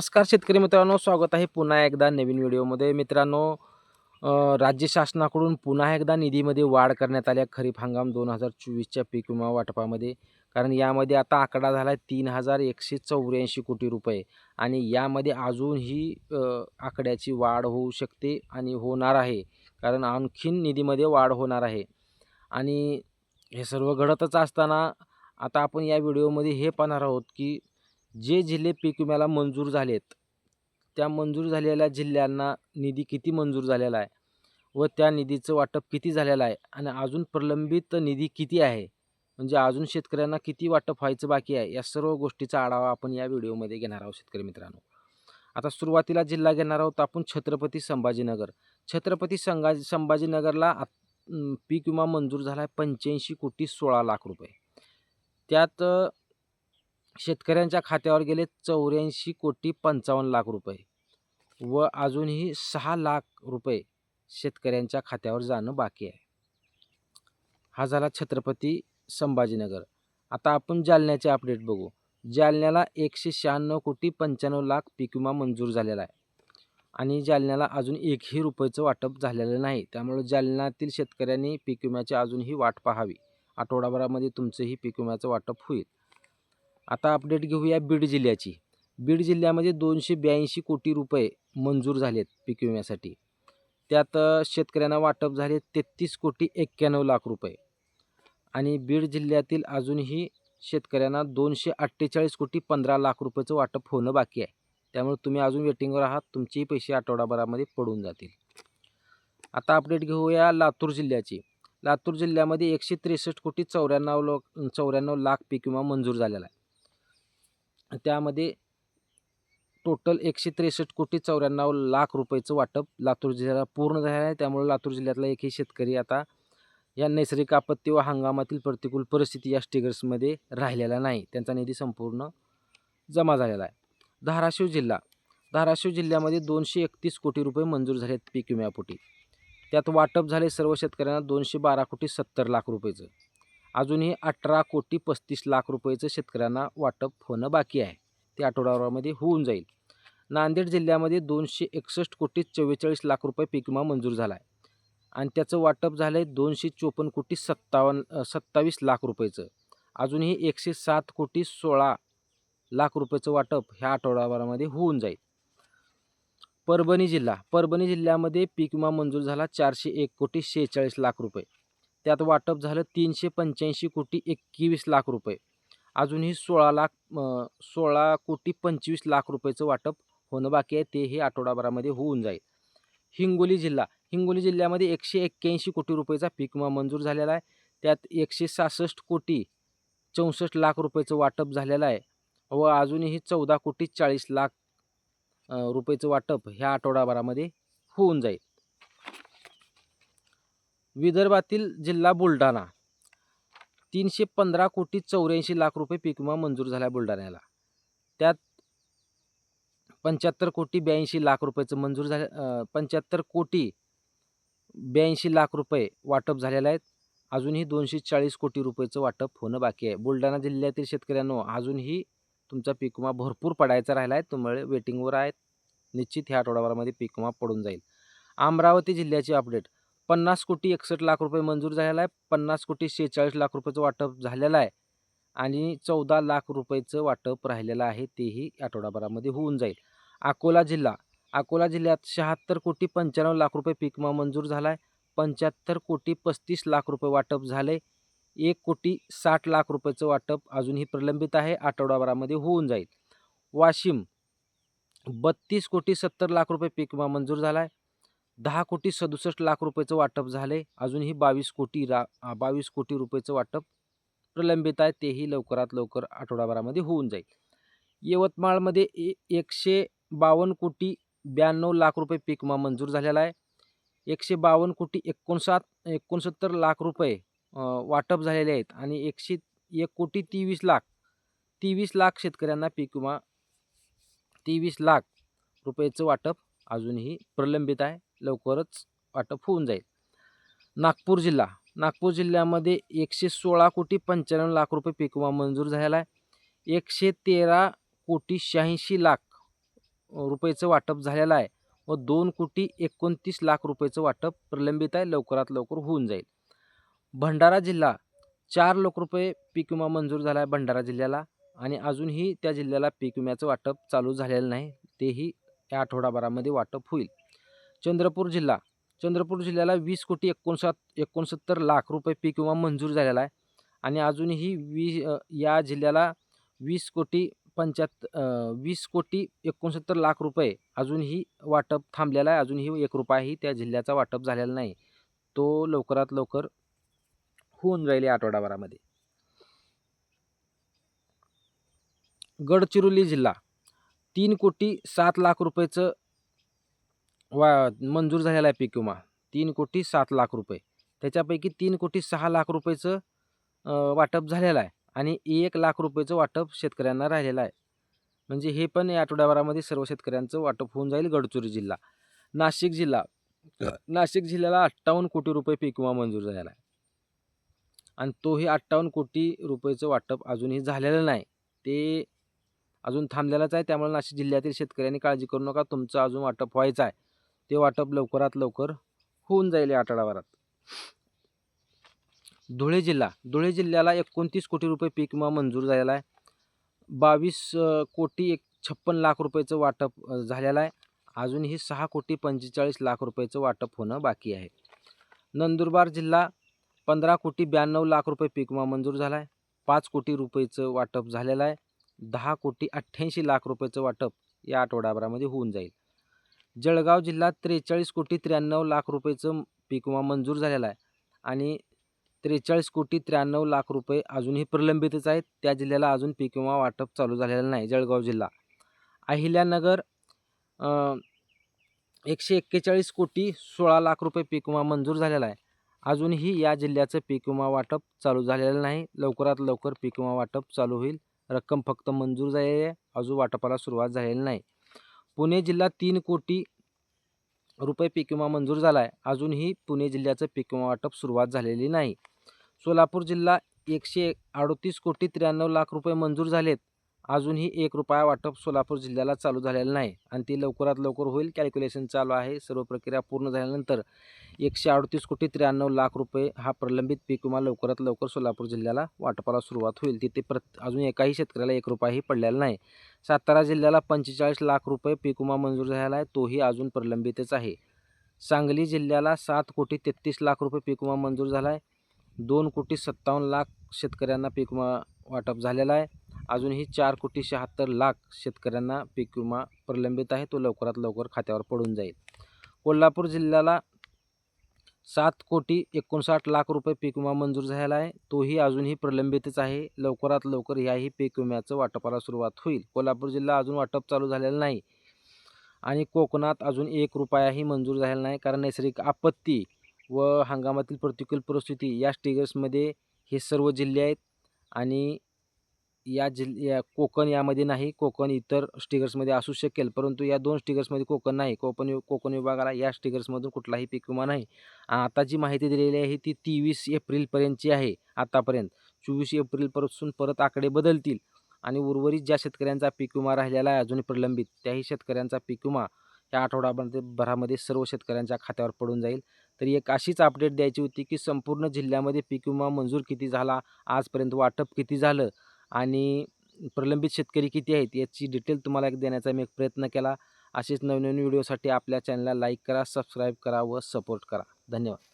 नमस्कार शेतकरी मित्रांनो स्वागत आहे पुन्हा एकदा नवीन व्हिडिओमध्ये. मित्रांनो राज्य शासनाकडून पुन्हा एकदा निधीमध्ये वाढ करण्यात आली आहे खरीप हंगाम दोन हजार चोवीसच्या पीक विमा वाटपामध्ये. कारण यामध्ये आता आकडा झाला आहे तीन हजार एकशे चौऱ्याऐंशी कोटी रुपये. आणि यामध्ये अजूनही आकड्याची वाढ होऊ शकते आणि होणार आहे. कारण आणखीन निधीमध्ये वाढ होणार आहे. आणि हे सर्व घडतच असताना आता आपण या व्हिडिओमध्ये हे पाहणार आहोत की जे जिल्हे पीक विम्याला मंजूर झालेत त्या मंजूर झालेल्या जिल्ह्यांना निधी किती मंजूर झालेला आहे व त्या निधीचं वाटप किती झालेलं आहे आणि अजून प्रलंबित निधी किती आहे? म्हणजे अजून शेतकऱ्यांना किती वाटप व्हायचं बाकी आहे? या सर्व गोष्टीचा आढावा आपण या व्हिडिओमध्ये घेणार आहोत शेतकरी मित्रांनो. आता सुरुवातीला जिल्हा घेणार आहोत आपण छत्रपती संभाजीनगर. छत्रपती संगा संभाजीनगरला पीक विमा मंजूर झाला आहे पंच्याऐंशी कोटी सोळा लाख रुपये. त्यात शेतकऱ्यांच्या खात्यावर गेले चौऱ्याऐंशी कोटी पंचावन्न लाख रुपये व अजूनही सहा लाख रुपये शेतकऱ्यांच्या खात्यावर जाणं बाकी आहे. हा झाला छत्रपती संभाजीनगर. आता आपण जालन्याचे अपडेट बघू. जालन्याला एकशे शहाण्णव कोटी पंच्याण्णव लाख पीक विमा मंजूर झालेला आहे आणि जालन्याला अजून एकही रुपयाचं वाटप झालेलं नाही. त्यामुळे जालन्यातील शेतकऱ्यांनी पीक विम्याची अजूनही वाट पाहावी. आठवडाभरामध्ये तुमचंही पीक विम्याचं वाटप होईल. आता अपडेट घेऊया बीड जिल्ह्याची. बीड जिल्ह्यामध्ये दोनशे ब्याऐंशी कोटी रुपये मंजूर झालेत पीक विम्यासाठी. त्यात शेतकऱ्यांना वाटप झाले तेहतीस कोटी एक्क्याण्णव लाख रुपये. आणि बीड जिल्ह्यातील अजूनही शेतकऱ्यांना दोनशे अठ्ठेचाळीस कोटी पंधरा लाख रुपयाचं वाटप होणं बाकी आहे. त्यामुळे तुम्ही अजून वेटिंगवर आहात तुमचेही पैसे आठवडाभरामध्ये पडून जातील. आता अपडेट घेऊया लातूर जिल्ह्याची. लातूर जिल्ह्यामध्ये एकशे त्रेसष्ट कोटी चौऱ्याण्णव लोक चौऱ्याण्णव लाख पीक विमा मंजूर झालेला आहे. त्यामध्ये टोटल एकशे त्रेसष्ट कोटी चौऱ्याण्णव लाख रुपयाचं वाटप लातूर जिल्ह्याला पूर्ण झालं आहे. त्यामुळे लातूर जिल्ह्यातला एकही शेतकरी आता या नैसर्गिक आपत्ती व हंगामातील प्रतिकूल परिस्थिती या स्टिगर्समध्ये राहिलेला नाही. त्यांचा निधी संपूर्ण जमा झालेला आहे. धाराशिव जिल्हा. धाराशिव जिल्ह्यामध्ये दोनशे एकतीस कोटी रुपये मंजूर झालेत पीक विम्यापोटी. त्यात वाटप झाले सर्व शेतकऱ्यांना दोनशे बारा कोटी सत्तर लाख रुपयेचं. अजूनही अठरा कोटी पस्तीस लाख रुपयेचं शेतकऱ्यांना वाटप होणं बाकी आहे. ते आठवड्याभरामध्ये होऊन जाईल. नांदेड जिल्ह्यामध्ये दोनशे एकसष्ट कोटी चव्वेचाळीस लाख रुपये पीक विमा मंजूर झाला आहे आणि त्याचं वाटप झालं आहे दोनशे चोपन्न कोटी सत्तावन्न सत्तावीस लाख रुपयेचं. अजूनही एकशे सात कोटी सोळा लाख रुपयेचं वाटप ह्या आठवड्याभरामध्ये होऊन जाईल. परभणी जिल्हा परभणी जिल्ह्यामध्ये पीक विमा मंजूर झाला चारशे एक कोटी शेहेचाळीस लाख रुपये. त्यात वाटप झालं तीनशे पंच्याऐंशी कोटी एकवीस लाख रुपये. अजूनही सोळा लाख सोळा कोटी पंचवीस लाख रुपयाचं वाटप होणं बाकी आहे. तेही आठवडाभरामध्ये होऊन जाईल. हिंगोली जिल्हा. हिंगोली जिल्ह्यामध्ये एकशे एक्क्याऐंशी कोटी रुपयाचा पीक विमा मंजूर झालेला आहे. त्यात एकशे सहासष्ट कोटी चौसष्ट लाख रुपयाचं वाटप झालेलं आहे व अजूनही चौदा कोटी चाळीस लाख रुपयेचं रुपयाचं वाटप ह्या आठवडाभरामध्ये होऊन जाईल. विदर्भातील जिल्हा बुलढाणा. तीनशे पंधरा कोटी चौऱ्याऐंशी लाख रुपये पीक विमा मंजूर झाला आहे बुलढाण्याला. त्यात पंच्याहत्तर कोटी ब्याऐंशी लाख रुपयाचं मंजूर झाले पंच्याहत्तर कोटी ब्याऐंशी लाख रुपये वाटप झालेलं आहेत अजूनही दोनशे चाळीस कोटी रुपयेचं वाटप होणं बाकी आहे. बुलढाणा जिल्ह्यातील शेतकऱ्यांनो अजूनही तुमचा पीक विमा भरपूर पडायचा राहिला आहे. तुम्हाला वेटिंगवर आहेत. निश्चित ह्या आठवड्याभरामध्ये पीक विमा पडून जाईल. अमरावती जिल्ह्याची अपडेट पन्नास कोटी एकसष्ट लाख रुपये मंजूर झालेला आहे. पन्नास कोटी शेहेचाळीस लाख रुपयाचं वाटप झालेलं आहे. आणि चौदा लाख रुपयाचं वाटप राहिलेलं आहे. तेही आठवडाभरामध्ये होऊन जाईल. अकोला जिल्हा. अकोला जिल्ह्यात शहात्तर कोटी पंच्याण्णव लाख रुपये पिकमा मंजूर झाला आहे पंच्याहत्तर कोटी पस्तीस लाख रुपये वाटप झाले एक कोटी साठ लाख रुपयाचं वाटप अजूनही प्रलंबित आहे. आठवडाभरामध्ये होऊन जाईल. वाशिम. बत्तीस कोटी सत्तर लाख रुपये पीक विमा मंजूर झाला आहे दहा कोटी सदुसष्ट लाख रुपयाचं वाटप झाले अजूनही बावीस कोटी रा बावीस कोटी रुपयाचं वाटप प्रलंबित आहे. तेही लवकरात लवकर आठवडाभरामध्ये होऊन जाईल. यवतमाळमध्ये ए एकशे बावन्न कोटी ब्याण्णव लाख रुपये पीक विमा मंजूर झालेला आहे. एकशे बावन्न कोटी एकोणसाठ एकोणसत्तर लाख रुपये वाटप झालेले आहेत आणि एकशे एक कोटी तेवीस लाख तेवीस लाख शेतकऱ्यांना पीक विमा तेवीस लाख रुपयाचं वाटप अजूनही प्रलंबित आहे. लवकरच वाटप होऊन जाईल. नागपूर जिल्हा. नागपूर जिल्ह्यामध्ये एकशे सोळा कोटी पंच्याण्णव लाख रुपये पीक विमा मंजूर झालेला आहे. एकशे तेरा कोटी शहाऐंशी लाख रुपयेचं वाटप झालेलं आहे व दोन कोटी एकोणतीस लाख रुपयेचं वाटप प्रलंबित आहे. लवकरात लवकर होऊन जाईल. भंडारा जिल्हा. चार लाख रुपये पीक विमा मंजूर झाला आहे भंडारा जिल्ह्याला आणि अजूनही त्या जिल्ह्याला पीक विम्याचं वाटप चालू झालेलं नाही. तेही या आठवडाभरामध्ये वाटप होईल. चंद्रपूर जिल्हा. चंद्रपूर जिल्ह्याला वीस कोटी एकोणसात एकोणसत्तर लाख रुपये पीक विमा मंजूर झालेला आहे. आणि अजूनही वी या जिल्ह्याला वीस कोटी पंच्याहत्तर वीस कोटी एकोणसत्तर लाख रुपये अजूनही वाटप थांबलेलं आहे. अजूनही एक रुपयाही त्या जिल्ह्याचा वाटप झालेला नाही. तो लवकरात लवकर होऊन जाईल या आठवडाभरामध्ये. गडचिरोली जिल्हा. तीन कोटी सात लाख रुपयेचं वा मंजूर झालेला आहे पीक विमा. तीन कोटी सात लाख रुपये. त्याच्यापैकी तीन कोटी सहा लाख रुपयेचं वाटप झालेलं आहे आणि एक लाख रुपयेचं वाटप शेतकऱ्यांना राहिलेलं आहे. म्हणजे हे पण या आठवड्याभरामध्ये सर्व शेतकऱ्यांचं वाटप होऊन जाईल गडचिरोली जिल्हा. नाशिक जिल्हा. नाशिक जिल्ह्याला अठ्ठावन्न कोटी रुपये पीक विमा मंजूर झालेला आहे. आणि तोही अठ्ठावन्न कोटी रुपयेचं वाटप अजूनही झालेलं नाही. ते अजून थांबलेलाच आहे. त्यामुळे नाशिक जिल्ह्यातील शेतकऱ्यांनी काळजी करू नका. तुमचं अजून वाटप व्हायचं आहे. ते वाटप लवकरात लवकर होऊन जाईल या आठवडाभरात. धुळे जिल्हा. धुळे जिल्ह्याला एकोणतीस कोटी रुपये पीक विमा मंजूर झालेला आहे. बावीस कोटी एक छप्पन लाख रुपयाचं वाटप झालेलं आहे. अजूनही सहा कोटी पंचेचाळीस लाख रुपयाचं वाटप होणं बाकी आहे. नंदुरबार जिल्हा पंधरा कोटी ब्याण्णव लाख रुपये पीक विमा मंजूर झाला आहे पाच कोटी रुपयेचं वाटप झालेलं आहे. दहा कोटी अठ्ठ्याऐंशी लाख रुपयाचं वाटप या आठवडाभरामध्ये होऊन जाईल. जळगाव जिल्हा त्रेचाळीस कोटी त्र्याण्णव लाख रुपयेचं पीक विमा मंजूर झालेला आहे. आणि त्रेचाळीस कोटी त्र्याण्णव लाख रुपये अजूनही प्रलंबितच आहेत. त्या जिल्ह्याला अजून पीक विमा वाटप चालू झालेलं नाही जळगाव जिल्हा. अहिल्यानगर एकशे एक्केचाळीस कोटी सोळा लाख रुपये पीक विमा मंजूर झालेला आहे. अजूनही या जिल्ह्याचं पीक विमा वाटप चालू झालेलं नाही. लवकरात लवकर पीक विमा वाटप चालू होईल. रक्कम फक्त मंजूर झालेली आहे. अजून वाटपाला सुरुवात झालेली नाही. पुणे जिल्हा तीन कोटी रुपये पीक विमा मंजूर झाला आहे अजूनही पुणे जिल्ह्याचं पीक विमा वाटप सुरुवात झालेली नाही. सोलापूर जिल्हा एकशे अडतीस कोटी त्र्याण्णव लाख रुपये मंजूर झालेत. अजूनही एक रुपया वाटप सोलापूर जिल्ह्याला चालू झालेलं नाही आणि ते लवकरात लवकर होईल. कॅल्क्युलेशन चालू आहे. सर्व प्रक्रिया पूर्ण झाल्यानंतर एकशे अडतीस कोटी त्र्याण्णव लाख रुपये हा प्रलंबित पीक विमा लवकरात लवकर सोलापूर जिल्ह्याला वाटपाला सुरुवात होईल. तिथे प्रत अजून एकाही शेतकऱ्याला एक रुपयाही पडलेला नाही. सातारा जिल्ह्याला पंचेचाळीस लाख रुपये पीक विमा मंजूर झालेला आहे. तोही अजून प्रलंबितच आहे. सांगली जिल्ह्याला सात कोटी तेहतीस लाख रुपये पीक विमा मंजूर झाला आहे दोन कोटी सत्तावन्न लाख शेतकऱ्यांना पीक विमा वाटप झालेला आहे. अजूनही चार कोटी शहात्तर लाख शेतकऱ्यांना पीक विमा प्रलंबित आहे. तो लवकरात लवकर खात्यावर पडून जाईल. कोल्हापूर जिल्ह्याला सात कोटी एकोणसाठ लाख रुपये पीक विमा मंजूर झालेला आहे. तोही अजूनही प्रलंबितच आहे. लवकरात लवकर ह्याही पीक विम्याचं वाटपाला सुरुवात होईल. कोल्हापूर जिल्हा अजून वाटप चालू झालेलं नाही आणि कोकणात अजून एक रुपयाही मंजूर झालेला नाही कारण नैसर्गिक आपत्ती व हंगामातील प्रतिकूल परिस्थिती या स्टिगर्समध्ये हे सर्व जिल्हे आहेत. आणि या जिल या कोकण यामध्ये नाही कोकण इतर स्टिगर्समध्ये असू शकेल. परंतु या दोन स्टिगर्समध्ये कोकण नाही. कोकण वि- कोकण विभागाला या स्टिगर्समधून कुठलाही पीक विमा नाही. आता जी माहिती दिलेली आहे ती तेवीस एप्रिलपर्यंतची आहे आतापर्यंत. चोवीस एप्रिलपासून परत आकडे बदलतील आणि उर्वरित ज्या शेतकऱ्यांचा पीक विमा राहिलेला आहे अजूनही प्रलंबित त्याही शेतकऱ्यांचा पीक विमा या आठवडाभरामध्ये भरामध्ये सर्व शेतकऱ्यांच्या खात्यावर पडून जाईल. तर एक अशीच अपडेट द्यायची होती की संपूर्ण जिल्ह्यामध्ये पीक विमा मंजूर किती झाला? आजपर्यंत वाटप किती झालं? आणि प्रलंबित शेतकरी किती आहेत? याची डिटेल तुम्हाला एक देण्याचा मी एक प्रयत्न केला. असेच नवनवीन व्हिडिओसाठी आपल्या चॅनलला लाईक करा सबस्क्राईब करा व सपोर्ट करा. धन्यवाद.